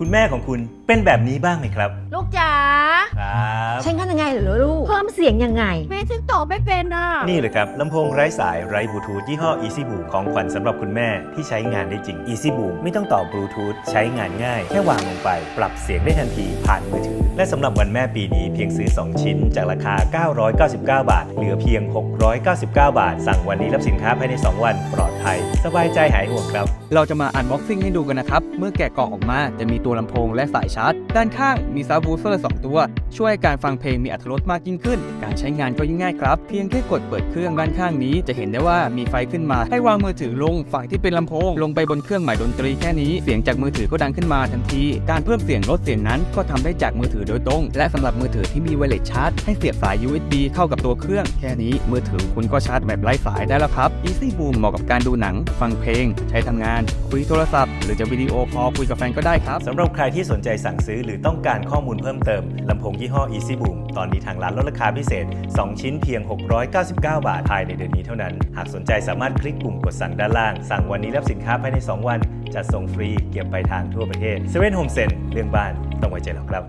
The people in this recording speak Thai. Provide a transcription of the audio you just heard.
คุณแม่ของคุณเป็นแบบนี้บ้างไหมครับ ลูกจ๋าครับใช้งานยังไงเหรอลูก เพิ่มเสียงยังไง แม่ถึงต่อไม่เป็นอะ นี่เลยครับลำโพงไร้สายไร้บลูทูธยี่ห้อ Easy Boom ของขวัญสำหรับคุณแม่ที่ใช้งานได้จริง Easy Boom ไม่ต้องต่อบลูทูธใช้งานง่าย แค่วางลงไป ปรับเสียงได้ทันทีผ่านมือถือ และสำหรับวันแม่ปีนี้เพียงซื้อ 2 ชิ้น จากราคา 999 บาท เหลือเพียง 699 บาท สั่งวันนี้รับสินค้าภายใน 2 วัน ปลอดภัย สบายใจหายห่วงครับ เราจะมาอันบ็อกซิ่งให้ดูกันนะครับ เมื่อแกะกล่องออกมาจะมีตัวลำโพงและสายชาร์จ ด้านข้างมีซับวูเฟอร์2ตัว ช่วยการฟังเพลงมีอรรถรสมากยิ่งขึ้น การใช้งานก็ยิ่งง่ายครับ เพียงแค่กดเปิดเครื่องด้านข้างนี้ จะเห็นได้ว่ามีไฟขึ้นมา ให้วางมือถือลงฝั่งที่เป็นลำโพง ลงไปบนเครื่องหมายดนตรีแค่นี้ เสียงจากมือถือก็ดังขึ้นมาทันที การเพิ่มเสียงลดเสียงนั้นก็ทำได้จากมือถือโดยตรง และสำหรับมือถือที่มีไวเลสชาร์จให้เสียบสาย USB เข้ากับตัวเครื่อง แค่นี้มือถือคุณก็ชาร์จแบบไร้สายได้แล้วครับ Easy Boom เหมาะกับการดูหนัง ฟังเพลง ใช้ทำงาน คุยโทรศัพท์ หรือจะวิดีโอคอลคุยกับแฟนก็ได้ครับสำหรับใครที่สนใจสั่งซื้อหรือต้องการข้อมูลเพิ่มเติมลำโพงยี่ห้อ Easy Boom ตอนนี้ทางร้านลดราคาพิเศษ 2 ชิ้นเพียง 699 บาทภายในเดือนนี้เท่านั้น หากสนใจสามารถคลิกปุ่มกดสั่งด้านล่าง สั่งวันนี้รับสินค้าภายใน 2 วันจัดส่งฟรีเก็บไปลายทางทั่วประเทศเซเว่นโฮมเซ็นเรื่องบ้านต้องไว้ใจเราครับ